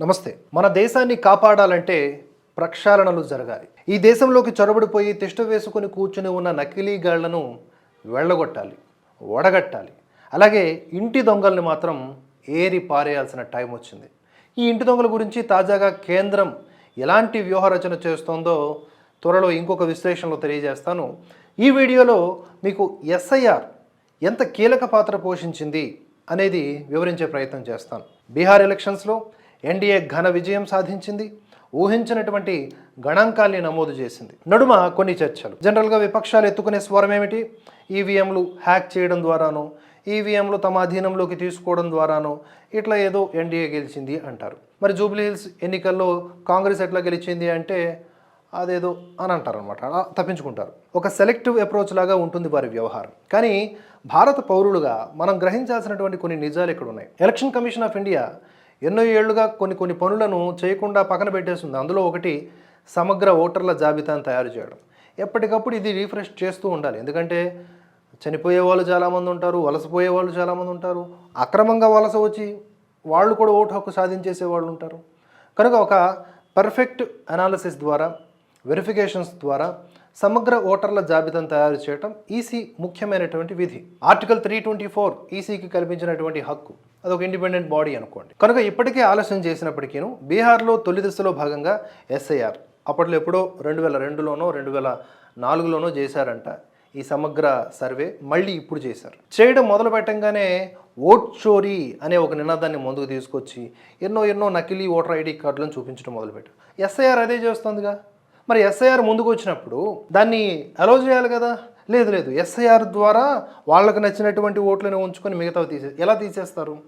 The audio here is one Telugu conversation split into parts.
నమస్తే. మన దేశాన్ని కాపాడాలంటే ప్రక్షాళనలు జరగాలి. ఈ దేశంలోకి చొరబడిపోయి తిష్ట వేసుకుని కూర్చుని ఉన్న నకిలీ గాళ్ళను వెళ్ళగొట్టాలి వడగట్టాలి. అలాగే ఇంటి దొంగల్ని మాత్రం ఏరి పారేయాల్సిన టైం వచ్చింది. ఈ ఇంటి దొంగల గురించి తాజాగా కేంద్రం ఎలాంటి వ్యూహరచన చేస్తోందో త్వరలో ఇంకొక విశ్లేషణలో తెలియజేస్తాను. ఈ వీడియోలో మీకు ఎస్ఐఆర్ ఎంత కీలక పాత్ర పోషించింది అనేది వివరించే ప్రయత్నం చేస్తాను. బీహార్ ఎలక్షన్స్లో ఎన్డీఏ ఘన విజయం సాధించింది ఊహించినటువంటి గణాంకాల్ని నమోదు చేసింది. నడుమ కొన్ని చర్చలు. జనరల్గా విపక్షాలు ఎత్తుకునే స్వరం ఏమిటి? ఈవీఎంలు హ్యాక్ చేయడం ద్వారానో ఈవీఎంలు తమ అధీనంలోకి తీసుకోవడం ద్వారానో ఇట్లా ఏదో ఎన్డీఏ గెలిచింది అంటారు. మరి జూబ్లీ హిల్స్ ఎన్నికల్లో కాంగ్రెస్ ఎట్లా గెలిచింది అంటే అదేదో అని అంటారు అనమాట తప్పించుకుంటారు. ఒక సెలెక్టివ్ అప్రోచ్ లాగా ఉంటుంది వారి వ్యవహారం. కానీ భారత పౌరులుగా మనం గ్రహించాల్సినటువంటి కొన్ని నిజాలు ఇక్కడ ఉన్నాయి ఎలక్షన్ కమిషన్ ఆఫ్ ఇండియా ఎన్నో ఏళ్ళుగా కొన్ని కొన్ని పనులను చేయకుండా పక్కన పెట్టేస్తుంది. అందులో ఒకటి సమగ్ర ఓటర్ల జాబితాను తయారు చేయడం. ఎప్పటికప్పుడు ఇది రీఫ్రెష్ చేస్తూ ఉండాలి. ఎందుకంటే చనిపోయే వాళ్ళు చాలామంది ఉంటారు వలసపోయే వాళ్ళు చాలామంది ఉంటారు అక్రమంగా వలస వచ్చి వాళ్ళు కూడా ఓటు హక్కు సాధించేసే వాళ్ళు ఉంటారు. కనుక ఒక పర్ఫెక్ట్ అనాలిసిస్ ద్వారా వెరిఫికేషన్స్ ద్వారా సమగ్ర ఓటర్ల జాబితాను తయారు చేయడం ఈసీ ముఖ్యమైనటువంటి విధి. ఆర్టికల్ త్రీ ట్వంటీ ఫోర్ ఈసీకి కల్పించినటువంటి హక్కు. అదొక ఇండిపెండెంట్ బాడీ అనుకోండి. కనుక ఇప్పటికే ఆలస్యం చేసినప్పటికీను బీహార్లో తొలి దశలో భాగంగా ఎస్ఐఆర్ అప్పట్లో ఎప్పుడో రెండు వేల రెండులోనో రెండు వేల నాలుగులోనో చేశారంట ఈ సమగ్ర సర్వే. మళ్ళీ ఇప్పుడు చేశారు. చేయడం మొదలు పెట్టంగానే ఓట్ చోరీ అనే ఒక నినాదాన్ని ముందుకు తీసుకొచ్చి ఎన్నో ఎన్నో నకిలీ ఓటర్ ఐడి కార్డులను చూపించడం మొదలుపెట్టారు ఎస్ఐఆర్ అదే చేస్తుందిగా. మరి ఎస్ఐఆర్ ముందుకు వచ్చినప్పుడు దాన్ని అలో చేయాలి కదా? లేదు లేదు. ఎస్ఐఆర్ ద్వారా వాళ్ళకు నచ్చినటువంటి ఓట్లను ఉంచుకొని మిగతావి తీసే ఎలా తీసేస్తారు?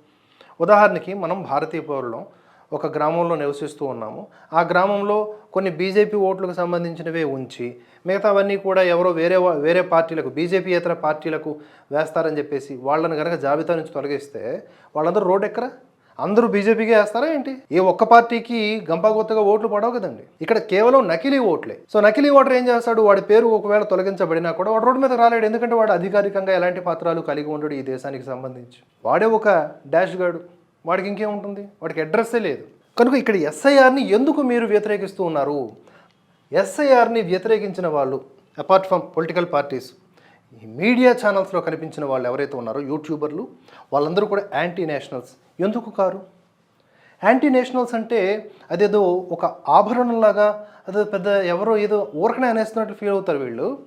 ఉదాహరణకి మనం భారతీయ పౌరులం ఒక గ్రామంలో నివసిస్తూ ఉన్నాము. ఆ గ్రామంలో కొన్ని బీజేపీ ఓట్లకు సంబంధించినవే ఉంచి మిగతావన్నీ కూడా ఎవరో వేరే వా- వేరే పార్టీలకు బీజేపీ ఇతర పార్టీలకు వేస్తారని చెప్పేసి వాళ్ళని కనుక జాబితా నుంచి తొలగిస్తే వాళ్ళందరూ రోడ్ ఎక్కరా? అందరూ బీజేపీకే వేస్తారా ఏంటి? ఏ ఒక్క పార్టీకి గంపాగుత్తగా ఓట్లు పడవు కదండి. ఇక్కడ కేవలం నకిలీ ఓట్లే. సో నకిలీ ఓటర్ ఏం చేస్తాడు? వాడి పేరు ఒకవేళ తొలగించబడినా కూడా వాడు రోడ్డు మీద రాలేడు. ఎందుకంటే వాడు అధికారికంగా ఎలాంటి పాత్రలు కలిగి ఉండడు ఈ దేశానికి సంబంధించి. వాడే ఒక డాష్ గాడు వాడికి ఇంకేముంటుంది వాడికి అడ్రస్సే లేదు. కనుక ఇక్కడ ఎస్ఐఆర్ని ఎందుకు మీరు వ్యతిరేకిస్తూ ఉన్నారు? ఎస్ఐఆర్ని వ్యతిరేకించిన వాళ్ళు అపార్ట్ ఫ్రమ్ పొలిటికల్ పార్టీస్ ఈ మీడియా ఛానల్స్లో కనిపించిన వాళ్ళు ఎవరైతే ఉన్నారో యూట్యూబర్లు వాళ్ళందరూ కూడా యాంటీ నేషనల్స్ ఎందుకు కారు? యాంటీ నేషనల్స్ అంటే అదేదో ఒక ఆభరణంలాగా అదే పెద్ద ఎవరో ఏదో ఊరకనే అనేస్తున్నట్లు ఫీల్ అవుతారు వీళ్ళు.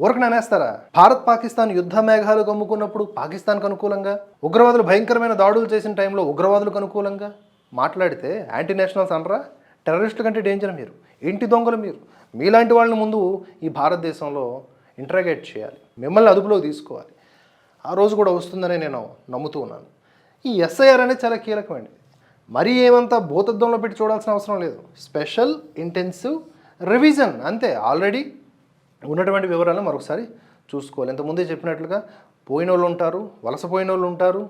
ఊరకనే అనేస్తారా? భారత్ పాకిస్తాన్ యుద్ధ మేఘాలు కమ్ముకున్నప్పుడు పాకిస్తాన్కు అనుకూలంగా? ఉగ్రవాదులు భయంకరమైన దాడులు చేసిన టైంలో ఉగ్రవాదులకు అనుకూలంగా? మాట్లాడితే యాంటీ నేషనల్స్ అనరా? టెర్రరిస్టుల కంటే డేంజర్ మీరు. ఇంటి దొంగలు మీరు. మీలాంటి వాళ్ళని ముందు ఈ భారతదేశంలో ఇంటరాగేట్ చేయాలి. మిమ్మల్ని అదుపులోకి తీసుకోవాలి. ఆ రోజు కూడా వస్తుందని నేను నమ్ముతూ ఉన్నాను. ఈ ఎస్ఐఆర్ అనేది చాలా కీలకమైనది మరీ ఏమంతా భూతత్వంలో పెట్టి చూడాల్సిన అవసరం లేదు. స్పెషల్ ఇంటెన్సివ్ రివిజన్ అంతే. ఆల్రెడీ ఉన్నటువంటి వివరాలను మరొకసారి చూసుకోవాలి. ఇంతకుముందే చెప్పినట్లుగా పోయిన వాళ్ళు ఉంటారు వలసపోయిన వాళ్ళు ఉంటారు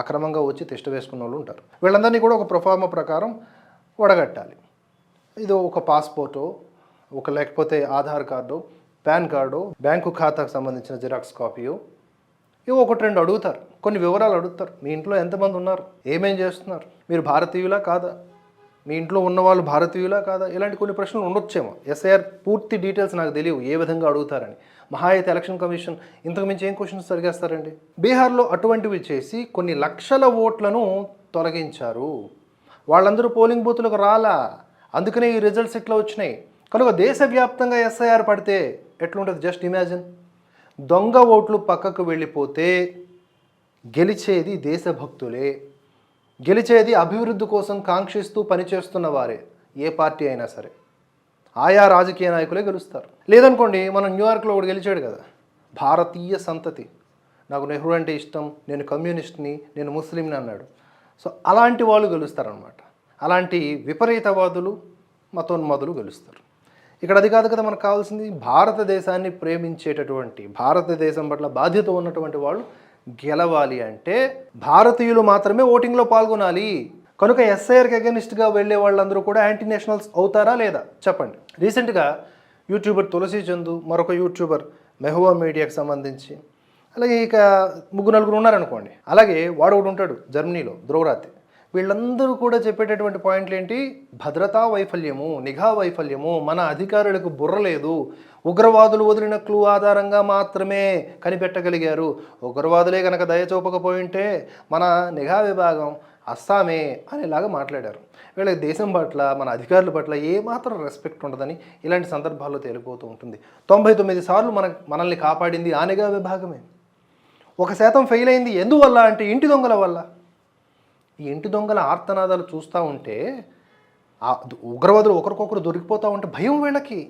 అక్రమంగా వచ్చి తిష్ట వేసుకున్న వాళ్ళు ఉంటారు. వీళ్ళందరినీ కూడా ఒక ప్రొఫార్మ ప్రకారం వడగట్టాలి. ఇది ఒక పాస్పోర్టో ఒక లేకపోతే Aadhaar card pan card bank ఖాతాకు సంబంధించిన జిరాక్స్ కాపీయో ఇవి ఒకటి రెండు అడుగుతారు. కొన్ని వివరాలు అడుగుతారు. మీ ఇంట్లో ఎంతమంది ఉన్నారు? ఏమేం చేస్తున్నారు? మీరు భారతీయులా కాదా? మీ ఇంట్లో ఉన్న వాళ్ళు భారతీయులా కాదా? ఇలాంటి కొన్ని ప్రశ్నలు ఉండొచ్చేమో. ఎస్ఐఆర్ పూర్తి డీటెయిల్స్ నాకు తెలియవు ఏ విధంగా అడుగుతారని. మహా అయితే ఎలక్షన్ కమిషన్ ఇంతకు మించి ఏం క్వశ్చన్స్ సరిగేస్తారండి బీహార్లో అటువంటివి చేసి కొన్ని లక్షల ఓట్లను తొలగించారు. వాళ్ళందరూ పోలింగ్ బూత్లకు రాలా? అందుకనే ఈ రిజల్ట్స్ ఇట్లా వచ్చినాయి. కనుక దేశవ్యాప్తంగా ఎస్ఐఆర్ పడితే ఎట్లుంటుంది? Just imagine. దొంగ ఓట్లు పక్కకు వెళ్ళిపోతే గెలిచేది దేశభక్తులే. గెలిచేది అభివృద్ధి కోసం కాంక్షిస్తూ పనిచేస్తున్న వారే. ఏ పార్టీ అయినా సరే. ఆయా రాజకీయ నాయకులే గెలుస్తారు. లేదనుకోండి మనం న్యూయార్క్లో ఒకటి గెలిచాడు కదా. భారతీయ సంతతి. నాకు నెహ్రూ అంటే ఇష్టం నేను కమ్యూనిస్ట్ని నేను ముస్లింని అన్నాడు. సో అలాంటి వాళ్ళు గెలుస్తారనమాట అలాంటి విపరీతవాదులు మతోన్మాదులు గెలుస్తారు. ఇక్కడ అది కాదు కదా మనకు కావాల్సింది భారతదేశాన్ని ప్రేమించేటటువంటి భారతదేశం పట్ల బాధ్యత ఉన్నటువంటి వాళ్ళు గెలవాలి అంటే భారతీయులు మాత్రమే ఓటింగ్లో పాల్గొనాలి. కనుక ఎస్ఐఆర్కి అగెనిస్ట్గా వెళ్ళే వాళ్ళందరూ కూడా యాంటీ నేషనల్స్ అవుతారా లేదా? చెప్పండి. రీసెంట్గా యూట్యూబర్ తులసి చందు మరొక యూట్యూబర్ మెహువా మీడియాకి సంబంధించి అలాగే ఇక ముగ్గురు నలుగురు ఉన్నారనుకోండి. అలాగే వాడు ఒకడు ఉంటాడు జర్మనీలో ధ్రువరాతి వీళ్ళందరూ కూడా చెప్పేటటువంటి పాయింట్లు ఏంటి భద్రతా వైఫల్యము నిఘా వైఫల్యము మన అధికారులకు బుర్ర లేదు. ఉగ్రవాదులు వదిలిన క్లూ ఆధారంగా మాత్రమే కనిపెట్టగలిగారు. ఉగ్రవాదులే కనుక దయచూపకపోయింటే మన నిఘా విభాగం అస్సామే అనేలాగా మాట్లాడారు. వీళ్ళకి దేశం పట్ల మన అధికారుల పట్ల ఏమాత్రం రెస్పెక్ట్ ఉండదని ఇలాంటి సందర్భాల్లో తేలిపోతూ ఉంటుంది. తొంభై తొమ్మిది సార్లు మన మనల్ని కాపాడింది ఆ నిఘా విభాగమే. ఒక శాతం ఫెయిల్ అయింది ఎందువల్ల అంటే ఇంటి దొంగల వల్ల. ఈ ఇంటి దొంగల ఆర్తనాదాలు చూస్తూ ఉంటే ఆ ఉగ్రవాదులు ఒకరికొకరు దొరికిపోతూ ఉంటే భయం వీళ్ళకి.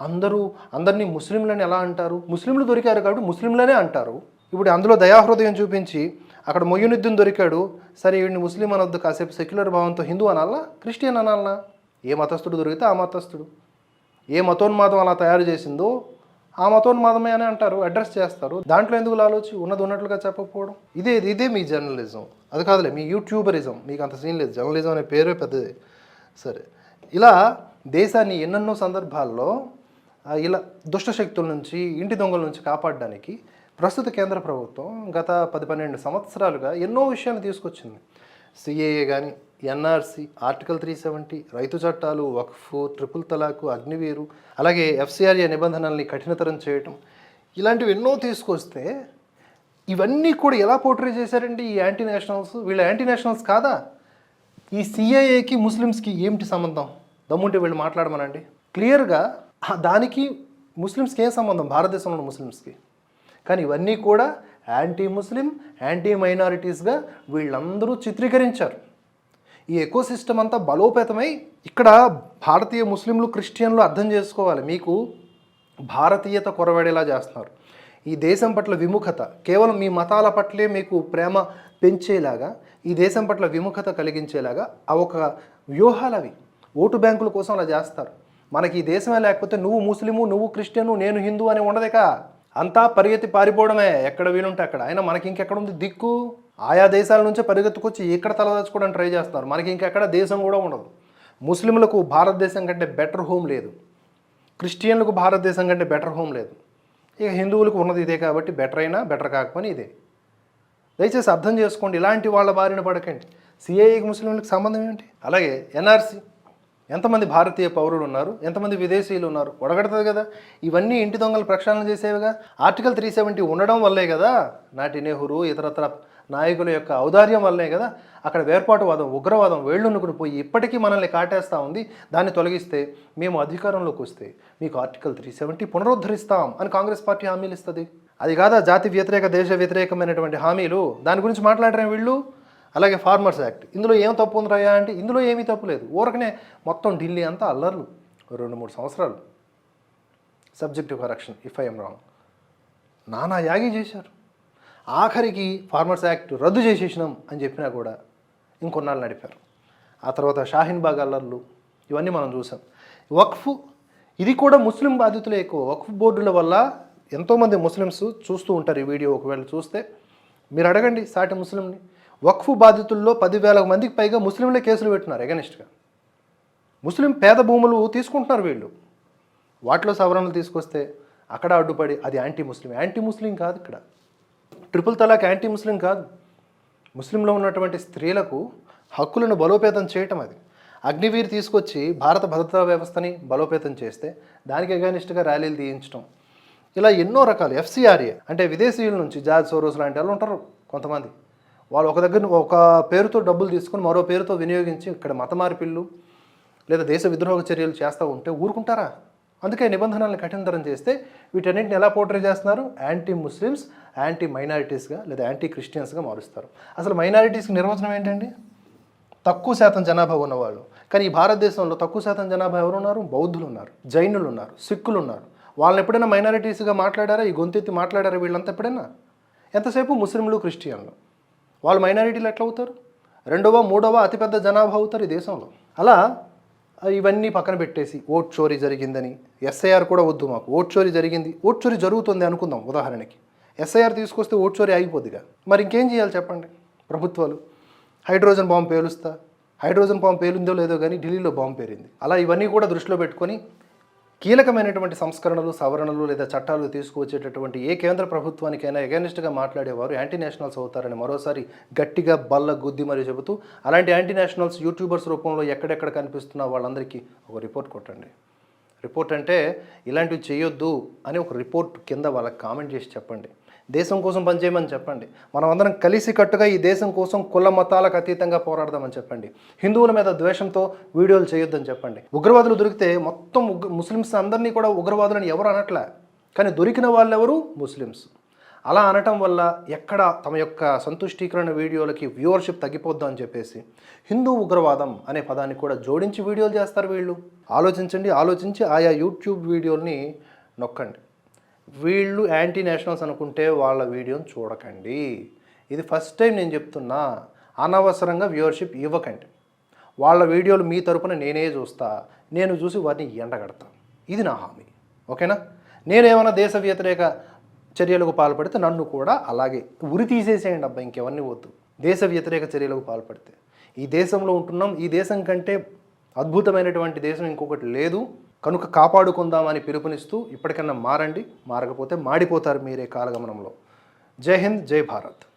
అందరూ అందరినీ ముస్లింలని ఎలా అంటారు? ముస్లింలు దొరికారు కాబట్టి ముస్లింలనే అంటారు. ఇప్పుడు అందులో దయాహృదయం చూపించి అక్కడ మొయ్యునుద్దీన్ దొరికాడు. సరే వీడిని ముస్లిం అనొద్దు కాసేపు సెక్యులర్ భావంతో హిందూ అనాలా? క్రిస్టియన్ అనాలనా? ఏ మతస్థుడు దొరికితే ఆ మతస్థుడు. ఏ మతోన్మాదం అలా తయారు చేసిందో ఆ మదమే అని అంటారు అడ్రస్ చేస్తారు. దాంట్లో ఎందుకు లాలోచి ఉన్నది ఉన్నట్లుగా చెప్పకపోవడం? ఇదే ఇదే మీ జర్నలిజం అది కాదులే మీ యూట్యూబరిజం మీకు అంత సీన్ లేదు. జర్నలిజం అనే పేరే పెద్దది. సరే. ఇలా దేశాన్ని ఎన్నెన్నో సందర్భాల్లో ఇలా దుష్ట శక్తుల నుంచి ఇంటి దొంగల నుంచి కాపాడడానికి ప్రస్తుత కేంద్ర ప్రభుత్వం గత పది పన్నెండు సంవత్సరాలుగా ఎన్నో విషయాలు తీసుకొచ్చింది. సిఏఏ కానీ ఎన్ఆర్సి ఆర్టికల్ త్రీ సెవెంటీ రైతు చట్టాలు వక్ఫ్ ట్రిపుల్ తలాకు అగ్నివీరు అలాగే ఎఫ్సిఆర్ఏ నిబంధనల్ని కఠినతరం చేయటం ఇలాంటివి ఎన్నో తీసుకొస్తే ఇవన్నీ కూడా ఎలా పోర్ట్రే చేశారండి ఈ యాంటీ నేషనల్స్ వీళ్ళ యాంటీ నేషనల్స్ కాదా? ఈ సిఐఏకి ముస్లిమ్స్కి ఏమిటి సంబంధం? దమ్ముంటే వీళ్ళు మాట్లాడమనండి. క్లియర్గా దానికి ముస్లిమ్స్కి ఏం సంబంధం? భారతదేశంలో ముస్లిమ్స్కి. కానీ ఇవన్నీ కూడా యాంటీ ముస్లిం యాంటీ మైనారిటీస్గా వీళ్ళందరూ చిత్రీకరించారు. ఈ ఎకో సిస్టమ్ అంతా బలోపేతమై ఇక్కడ భారతీయ ముస్లింలు క్రిస్టియన్లు అర్థం చేసుకోవాలి. మీకు భారతీయత కొరవడేలా చేస్తున్నారు. ఈ దేశం పట్ల విముఖత కేవలం మీ మతాల పట్లే మీకు ప్రేమ పెంచేలాగా ఈ దేశం పట్ల విముఖత కలిగించేలాగా ఆ ఒక వ్యూహాలు అవి. ఓటు బ్యాంకుల కోసం అలా చేస్తారు. మనకి ఈ దేశమే లేకపోతే నువ్వు ముస్లిము నువ్వు క్రిస్టియను నేను హిందూ అని ఉండదేకా? అంతా పరిగెత్తి పారిపోవడమే. ఎక్కడ వీలుంటే అక్కడ. అయినా మనకి ఇంకెక్కడ ఉంది? దిక్కు? ఆయా దేశాల నుంచే పరిగెత్తుకొచ్చి ఇక్కడ తలదాచుకోవడానికి ట్రై చేస్తున్నారు. మనకి ఇంకెక్కడ దేశం కూడా ఉండదు. ముస్లింలకు భారతదేశం కంటే బెటర్ హోమ్ లేదు. క్రిస్టియన్లకు భారతదేశం కంటే బెటర్ హోమ్ లేదు. ఇక హిందువులకు ఉన్నది ఇదే కాబట్టి బెటర్ అయినా బెటర్ కాకపోయినా ఇదే. దయచేసి అర్థం చేసుకోండి. ఇలాంటి వాళ్ళ బారిన పడకండి. సిఐఏకి ముస్లింలకు సంబంధం ఏంటి? అలాగే ఎన్ఆర్సీ ఎంతమంది భారతీయ పౌరులు ఉన్నారు? ఎంతమంది విదేశీయులు ఉన్నారు? ఒడగడుతుంది కదా. ఇవన్నీ ఇంటి దొంగలు ప్రక్షాళన చేసేవిగా? ఆర్టికల్ త్రీ సెవెంటీ ఉండడం వల్లే కదా నాటి నెహ్రూ ఇతరత్ర నాయకుల యొక్క ఔదార్యం వల్లే కదా అక్కడ వేర్పాటువాదం ఉగ్రవాదం వేళ్ళునుకుని పోయి ఇప్పటికీ మనల్ని కాటేస్తూ ఉంది. దాన్ని తొలగిస్తే మేము అధికారంలోకి వస్తే మీకు ఆర్టికల్ త్రీ సెవెంటీ పునరుద్ధరిస్తాం అని కాంగ్రెస్ పార్టీ హామీలు ఇస్తుంది. అది కాదా జాతి వ్యతిరేక దేశ వ్యతిరేకమైనటువంటి హామీలు? దాని గురించి మాట్లాడరే వీళ్ళు? అలాగే ఫార్మర్స్ యాక్ట్ ఇందులో ఏం తప్పు ఉందిరాయా అంటే ఇందులో ఏమీ తప్పు లేదు. ఊరకనే మొత్తం ఢిల్లీ అంతా అల్లర్లు. రెండు మూడు సంవత్సరాలు. Subjective correction if I'm wrong నానా యాగి చేశారు. ఆఖరికి ఫార్మర్స్ యాక్ట్ రద్దు చేసేసినాం అని చెప్పినా కూడా ఇంకొన్నాళ్ళు నడిపారు. ఆ తర్వాత షాహీన్ బాగ్ అల్లర్లు ఇవన్నీ మనం చూసాం. వక్ఫ్ ఇది కూడా ముస్లిం బాధితులే ఎక్కువ. వక్ఫ్ బోర్డుల వల్ల ఎంతోమంది ముస్లిమ్స్ చూస్తూ ఉంటారు ఈ వీడియో ఒకవేళ చూస్తే. మీరు అడగండి సాటి ముస్లింని. వక్ఫ్ బాధితుల్లో పదివేల మందికి పైగా ముస్లింలే కేసులు పెట్టినారు ఎగనిస్ట్గా. ముస్లిం పేద భూములు తీసుకుంటున్నారు వీళ్ళు. వాటిలో సవరణలు తీసుకొస్తే అక్కడ అడ్డుపడి అది యాంటీ ముస్లిం యాంటీ ముస్లిం కాదు ఇక్కడ. ట్రిపుల్ తలాక్ యాంటీ ముస్లిం కాదు. ముస్లింలో ఉన్నటువంటి స్త్రీలకు హక్కులను బలోపేతం చేయటం అది. అగ్నివీర్ తీసుకొచ్చి భారత భద్రతా వ్యవస్థని బలోపేతం చేస్తే దానికి అగానిస్ట్గా ర్యాలీలు తీయించడం ఇలా ఎన్నో రకాలు. ఎఫ్సిఆర్ఏ అంటే విదేశీయుల నుంచి జార్జ్ సోరోస్ లాంటి వాళ్ళు ఉంటారు కొంతమంది. వాళ్ళు ఒక దగ్గర ఒక పేరుతో డబ్బులు తీసుకొని మరో పేరుతో వినియోగించి ఇక్కడ మత మార్పిళ్ళు లేదా దేశ విద్రోహ చర్యలు చేస్తూ ఉంటే ఊరుకుంటారా? అందుకే నిబంధనలను కఠినతరం చేస్తే వీటన్నింటిని ఎలా పోర్ట్రే చేస్తున్నారు? యాంటీ ముస్లిమ్స్ యాంటీ మైనారిటీస్గా లేదా యాంటీ క్రిస్టియన్స్గా మారుస్తారు. అసలు మైనారిటీస్కి నిర్వచనం ఏంటండి? తక్కువ శాతం జనాభా ఉన్నవాళ్ళు. కానీ ఈ భారతదేశంలో తక్కువ శాతం జనాభా ఎవరు ఉన్నారు బౌద్ధులు ఉన్నారు జైనులు ఉన్నారు సిక్కులు ఉన్నారు వాళ్ళని ఎప్పుడైనా మైనారిటీస్గా మాట్లాడారా? ఈ గొంతెత్తి మాట్లాడారా వీళ్ళంతా ఎప్పుడైనా? ఎంతసేపు ముస్లింలు క్రిస్టియన్లు? వాళ్ళు మైనారిటీలు ఎట్లా అవుతారు? రెండవ మూడవ అతిపెద్ద జనాభా అవుతారు ఈ దేశంలో. అలా ఇవన్నీ పక్కన పెట్టేసి ఓట్ చోరీ జరిగిందని ఎస్ఐఆర్ కూడా వద్దు మాకు. ఓట్ చోరీ జరిగింది. ఓట్ చోరీ జరుగుతుంది అనుకుందాం ఉదాహరణకి. ఎస్ఐఆర్ తీసుకొస్తే ఓట్ చోరీ ఆగిపోద్దిగా. మరి ఇంకేం చేయాలి చెప్పండి? ప్రభుత్వాలు. హైడ్రోజన్ బాంబు పేలుస్తా. హైడ్రోజన్ బాంబు పేలిందో లేదో కానీ ఢిల్లీలో బాంబు పేరింది. అలా ఇవన్నీ కూడా దృష్టిలో పెట్టుకొని కీలకమైనటువంటి సంస్కరణలు సవరణలు లేదా చట్టాలు తీసుకువచ్చేటటువంటి ఏ కేంద్ర ప్రభుత్వానికైనా ఎగనిస్ట్గా మాట్లాడేవారు యాంటీ నేషనల్స్ అవుతారని మరోసారి గట్టిగా బల్ల గుద్ది మరి చెబుతూ అలాంటి యాంటీ నేషనల్స్ యూట్యూబర్స్ రూపంలో ఎక్కడెక్కడ కనిపిస్తున్న వాళ్ళందరికీ ఒక రిపోర్ట్ కొట్టండి. రిపోర్ట్ అంటే ఇలాంటివి చేయొద్దు అని ఒక రిపోర్ట్ కింద వాళ్ళకి కామెంట్ చేసి చెప్పండి. దేశం కోసం పనిచేయమని చెప్పండి. మనం అందరం కలిసి కట్టుగా ఈ దేశం కోసం కుల మతాలకు అతీతంగా పోరాడదామని చెప్పండి. హిందువుల మీద ద్వేషంతో వీడియోలు చేయొద్దని చెప్పండి. ఉగ్రవాదులు దొరికితే మొత్తం ముస్లిమ్స్ అందరినీ కూడా ఉగ్రవాదులని ఎవరు అనట్లే. కానీ దొరికిన వాళ్ళెవరు? ముస్లిమ్స్. అలా అనటం వల్ల ఎక్కడ తమ యొక్క సంతుష్టీకరణ వీడియోలకి వ్యూవర్షిప్ తగ్గిపోద్దు అని చెప్పేసి హిందూ ఉగ్రవాదం అనే పదాన్ని కూడా జోడించి వీడియోలు చేస్తారు వీళ్ళు. ఆలోచించండి ఆలోచించి ఆయా యూట్యూబ్ వీడియోల్ని నొక్కండి. వీళ్ళు యాంటీ నేషనల్స్ అనుకుంటే వాళ్ళ వీడియోని చూడకండి. ఇది ఫస్ట్ టైం నేను చెప్తున్నా అనవసరంగా వ్యూవర్షిప్ ఇవ్వకండి. వాళ్ళ వీడియోలు మీ తరపున నేనే చూస్తా నేను చూసి వారిని ఎండగడతా. ఇది నా హామీ. ఓకేనా? నేనేమైనా దేశ వ్యతిరేక చర్యలకు పాల్పడితే నన్ను కూడా అలాగే ఉరి తీసేసేయండి అబ్బా ఇంకెవన్నీ వద్దు. దేశ వ్యతిరేక చర్యలకు పాల్పడితే. ఈ దేశంలో ఉంటున్నాం ఈ దేశం కంటే అద్భుతమైనటువంటి దేశం ఇంకొకటి లేదు. కనుక కాపాడుకుందామని పిలుపునిస్తూ ఇప్పటికన్నా మారండి మారకపోతే మాడిపోతారు మీరే కాలగమనంలో. జై హింద్ జై భారత్.